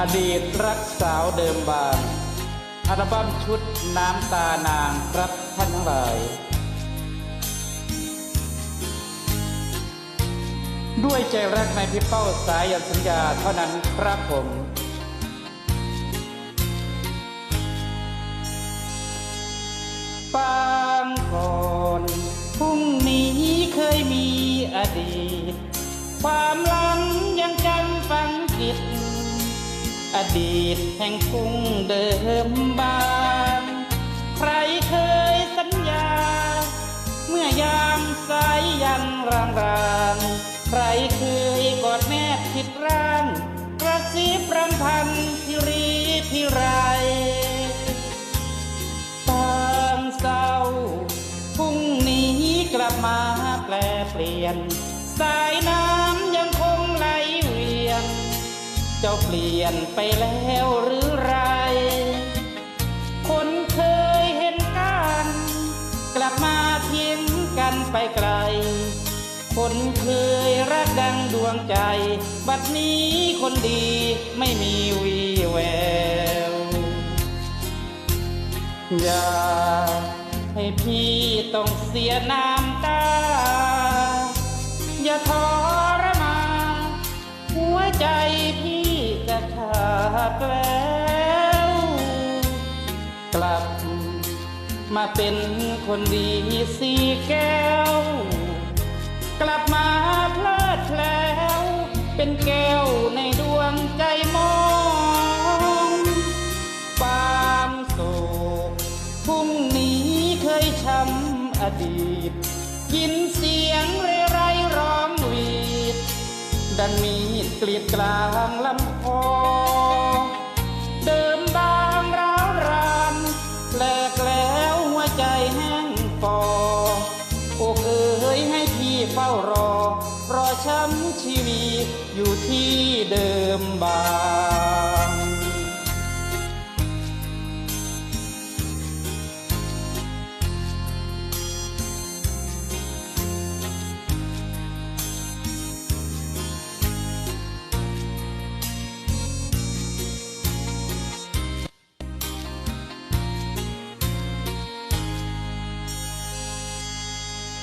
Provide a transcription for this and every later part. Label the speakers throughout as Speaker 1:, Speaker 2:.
Speaker 1: อดีตรักสาวเดิมบานอัลบั้มชุดน้ำตานางครับท่านทั้งหลาย ด้วยใจรักในพี่เป้าสายยันสัญญาเท่านั้นครับผมปา อดีตแห่งกรุงเดิมบาน ใครเคยสัญญา เมื่อยามสายยันรางรางใครเคยกอดแนบคิดร่าง กระซิบรำพันที่รีที่ไรตามเศร้าพรุ่งนี้กลับมาแปลเปลี่ยน สายน้ เจ้าเปลี่ยนไปแล้วหรือไร คนเคยเห็นกัน กลับมาทิ้งกันไปไกล คนเคยรักดังดวงใจ บัดนี้คนดีไม่มีวีแวว อย่าให้พี่ต้องเสียน้ำาดแล้ว กลับมาเป็นคนดีสีแก้ว กลับมาเพลิดเพล้ว เป็นแก้วในดวงใจมองความสุขพรุ่งนี้เคยช้ำอดีต ยินเสียงเรไรร้องวีดดังมีดกรีดกลางลำ ปออกเอ๋ยให้พี่เฝ้ารอ รอช้ำชีวีอยู่ที่เดิมบาง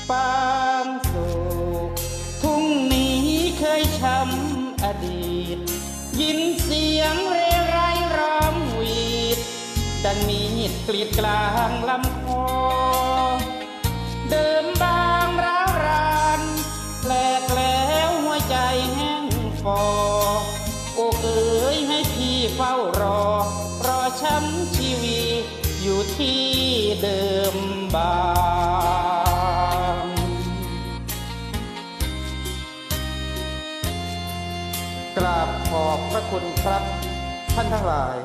Speaker 1: ปางสุขทุ่งนี้เคยช้ำอดีต ยินเสียงเรไรร้องหวีด ดังมีดกรีดกลางลำคอเดิมบางร้าวรานแปลกแล้วหัวใจแห้งฟอโอ้เอ๋ยให้พี่เฝ้ารอ รอช้ำชีวีอยู่ที่เดิมบาง ราบขอบพระคุณครับ ท่านทั้งหลาย